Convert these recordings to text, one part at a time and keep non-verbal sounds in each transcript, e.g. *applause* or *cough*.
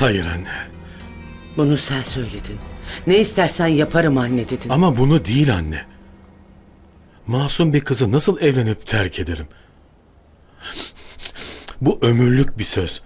Hayır anne. Bunu sen söyledin. Ne istersen yaparım anne dedin. Ama bunu değil anne. Masum bir kızı nasıl evlenip terk ederim? Bu ömürlük bir söz.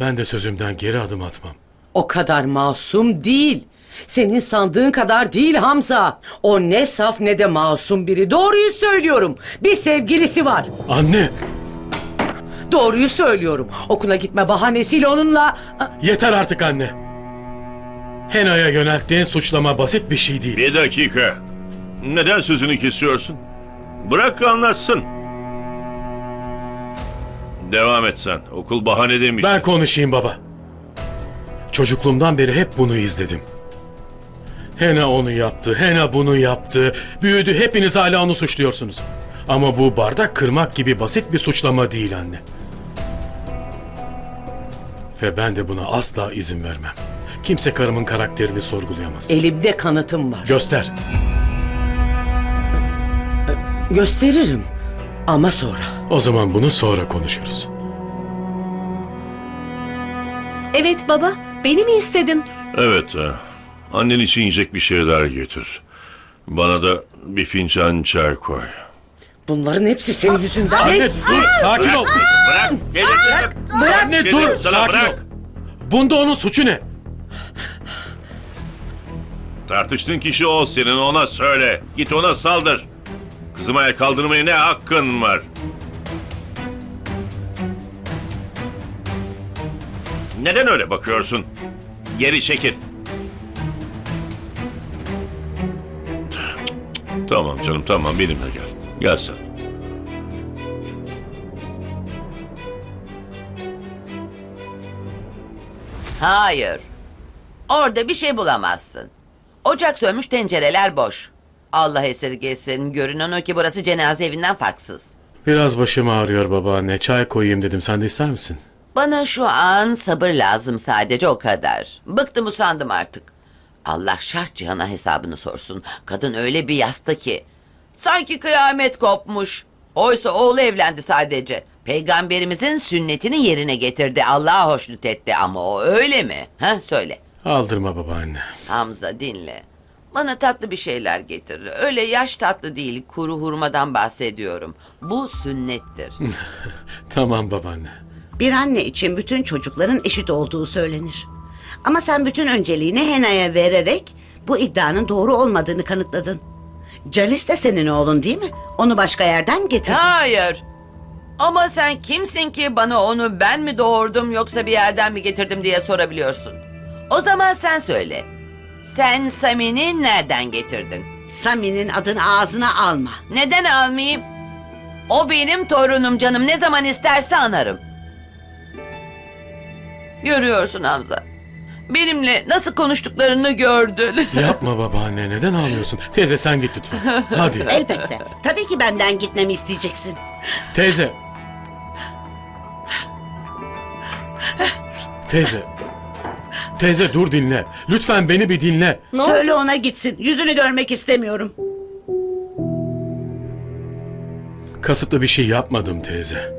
Ben de sözümden geri adım atmam. O kadar masum değil. Senin sandığın kadar değil Hamza. O ne saf ne de masum biri. Doğruyu söylüyorum. Bir sevgilisi var. Anne! Doğruyu söylüyorum. Okula gitme bahanesiyle onunla... Yeter artık anne. Hena'ya yönelttiğin suçlama basit bir şey değil. Bir dakika. Neden sözünü kesiyorsun? Bırak anlatsın. Devam et sen. Okul bahane demiş. Ben konuşayım baba. Çocukluğumdan beri hep bunu izledim. Hena onu yaptı, Hena bunu yaptı. Büyüdü, hepiniz hala onu suçluyorsunuz. Ama bu bardak kırmak gibi basit bir suçlama değil anne. Ve ben de buna asla izin vermem. Kimse karımın karakterini sorgulayamaz. Elimde kanıtım var. Göster. Gösteririm. Ama sonra. O zaman bunu sonra konuşuruz. Evet baba, beni mi istedin? Evet. e, Annen için yiyecek bir şeyler getir. Bana da bir fincan çay koy. Bunların hepsi senin yüzünden. Anne hepsi. dur, sakin ol. Bırak. Delirdim. Bırak anne Dedim dur, sana, sakin bırak. ol. Bunda onun suçu ne? Tartıştığın kişi o senin ona söyle. Git ona saldır. Kızıma el kaldırmaya ne hakkın var? Neden öyle bakıyorsun? Geri çekil. Tamam canım tamam benimle gel. Gel sen. Hayır. Orada bir şey bulamazsın. Ocak sönmüş tencereler boş. Allah esirgesin. Görünen o ki burası cenaze evinden farksız. Biraz başım ağrıyor babaanne. Çay koyayım dedim. Sen de ister misin? Bana şu an sabır lazım sadece o kadar. Bıktım usandım artık. Allah şah cihana hesabını sorsun. Kadın öyle bir yasta ki. Sanki kıyamet kopmuş. Oysa oğlu evlendi sadece. Peygamberimizin sünnetini yerine getirdi. Allah'a hoşnut etti ama o öyle mi? Ha söyle. Aldırma babaanne. Hamza dinle. Bana tatlı bir şeyler getir. Öyle yaş tatlı değil, kuru hurmadan bahsediyorum. Bu sünnettir. *laughs* Tamam babaanne. Bir anne için bütün çocukların eşit olduğu söylenir. Ama sen bütün önceliğini Hena'ya vererek bu iddianın doğru olmadığını kanıtladın. Calis de senin oğlun değil mi? Onu başka yerden getirdin. Hayır. Ama sen kimsin ki bana onu ben mi doğurdum yoksa bir yerden mi getirdim diye sorabiliyorsun. O zaman sen söyle. Sen Sami'ni nereden getirdin? Sami'nin adını ağzına alma. Neden almayayım? O benim torunum canım. Ne zaman isterse anarım. Görüyorsun Hamza. Benimle nasıl konuştuklarını gördün. *laughs* Yapma babaanne. Neden ağlıyorsun? Teyze sen git lütfen. Hadi. Elbette. Tabii ki benden gitmemi isteyeceksin. Teyze. Teyze. Teyze dur dinle. Lütfen beni bir dinle. Söyle ona gitsin. Yüzünü görmek istemiyorum. Kasıtlı bir şey yapmadım teyze.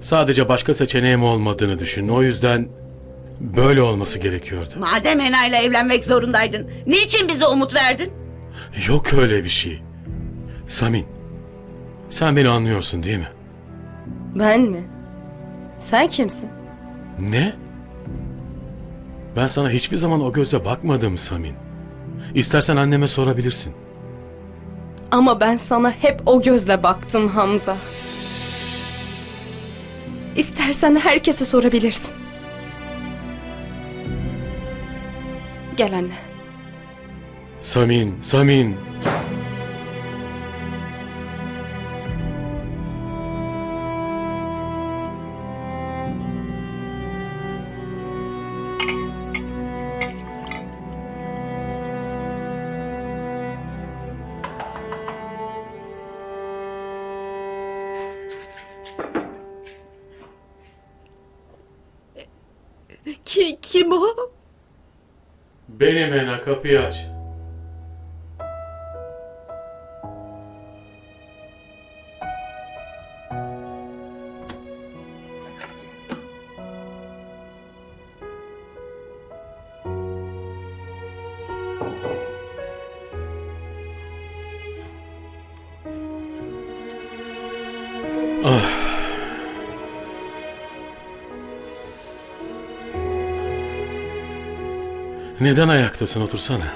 Sadece başka seçeneğim olmadığını düşün. O yüzden böyle olması gerekiyordu. Madem Hena'yla evlenmek zorundaydın. Niçin bize umut verdin? Yok öyle bir şey. Samin. Sen beni anlıyorsun değil mi? Ben mi? Sen kimsin? Ne? Ben sana hiçbir zaman o gözle bakmadım Samin. İstersen anneme sorabilirsin. Ama ben sana hep o gözle baktım Hamza. İstersen herkese sorabilirsin. Gel anne. Samin, Samin. Ki, kim o? Beni mena kapıyı aç. Ah. Neden ayaktasın otursana.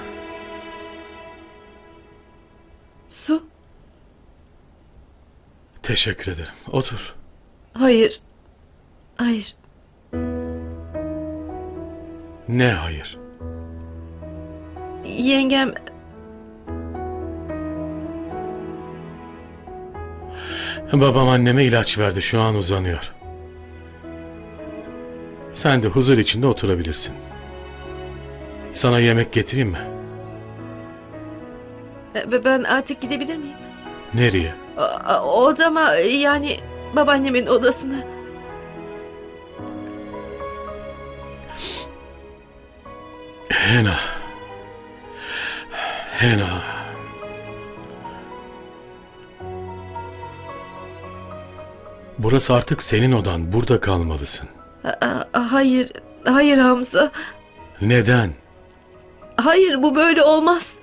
Su? Teşekkür ederim. Otur. Hayır. Hayır. Ne hayır? Yengem Babam anneme ilaç verdi. Şu an uzanıyor. Sen de huzur içinde oturabilirsin. Sana yemek getireyim mi? e, ben artık gidebilir miyim? Nereye? O- o- Odama yani babaannemin odasına. Hena. Hena. Burası artık senin odan. Burada kalmalısın. A- a- Hayır. Hayır Hamza. Neden? Hayır bu böyle olmaz.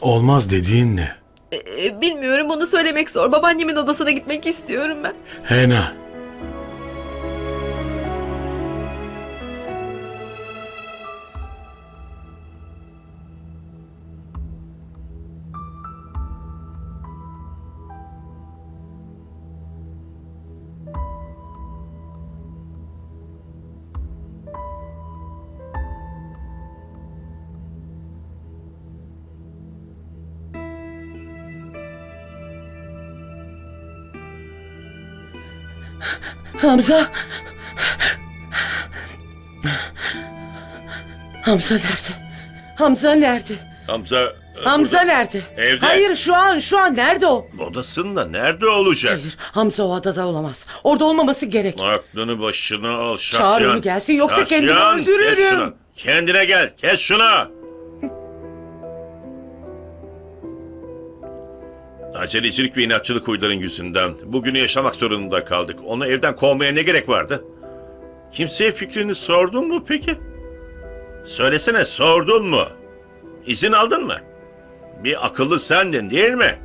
Olmaz dediğin ne? E, Bilmiyorum bunu söylemek zor. Babaannemin odasına gitmek istiyorum ben. Hena. Hamza. Hamza nerede? Hamza nerede? Hamza... e, Hamza nerede? Evde. Hayır şu an şu an nerede o? Odasında nerede olacak? Hayır Hamza o adada olamaz. Orada olmaması gerek. Aklını başına al Şahyan. Çağır onu gelsin, yoksa kendimi Şahyan, öldürürüm. şunu. Kendine gel kes şunu. Acelecilik ve inatçılık huyların yüzünden bugünü yaşamak zorunda kaldık. Onu evden kovmaya ne gerek vardı? Kimseye fikrini sordun mu peki? Söylesene sordun mu? İzin aldın mı? Bir akıllı sendin değil mi?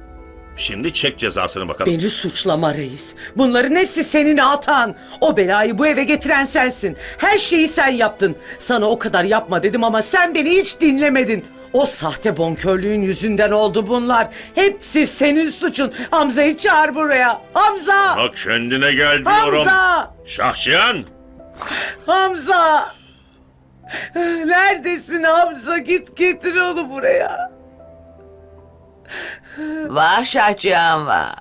Şimdi çek cezasını bakalım. Beni suçlama reis. Bunların hepsi senin hatan. O belayı bu eve getiren sensin. Her şeyi sen yaptın. Sana o kadar yapma dedim ama sen beni hiç dinlemedin. O sahte bonkörlüğün yüzünden oldu bunlar. Hepsi senin suçun. Hamza'yı çağır buraya. Hamza! Bak kendine gel diyorum. Hamza! Şahşiyan! Hamza! Neredesin Hamza? Git getir onu buraya. Vah Şahçıyan vah.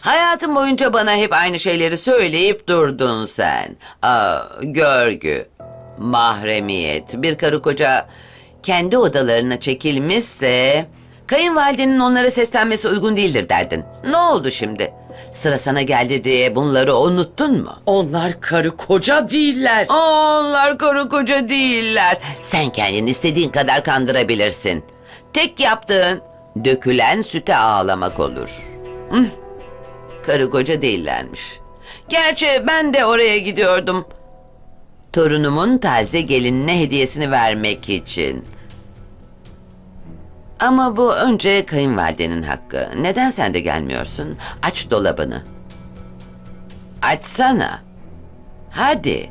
Hayatım boyunca bana hep aynı şeyleri söyleyip durdun sen. Aa, görgü, mahremiyet, bir karı koca kendi odalarına çekilmişse... ...kayınvalidenin onlara seslenmesi uygun değildir derdin. Ne oldu şimdi? Sıra sana geldi diye bunları unuttun mu? Onlar karı koca değiller. Onlar karı koca değiller. Sen kendini istediğin kadar kandırabilirsin. Tek yaptığın dökülen süte ağlamak olur. Hıh. Karı koca değillermiş. Gerçi ben de oraya gidiyordum. Torunumun taze gelinine hediyesini vermek için. Ama bu önce kayınvalidenin hakkı. Neden sen de gelmiyorsun? Aç dolabını. Açsana. Hadi.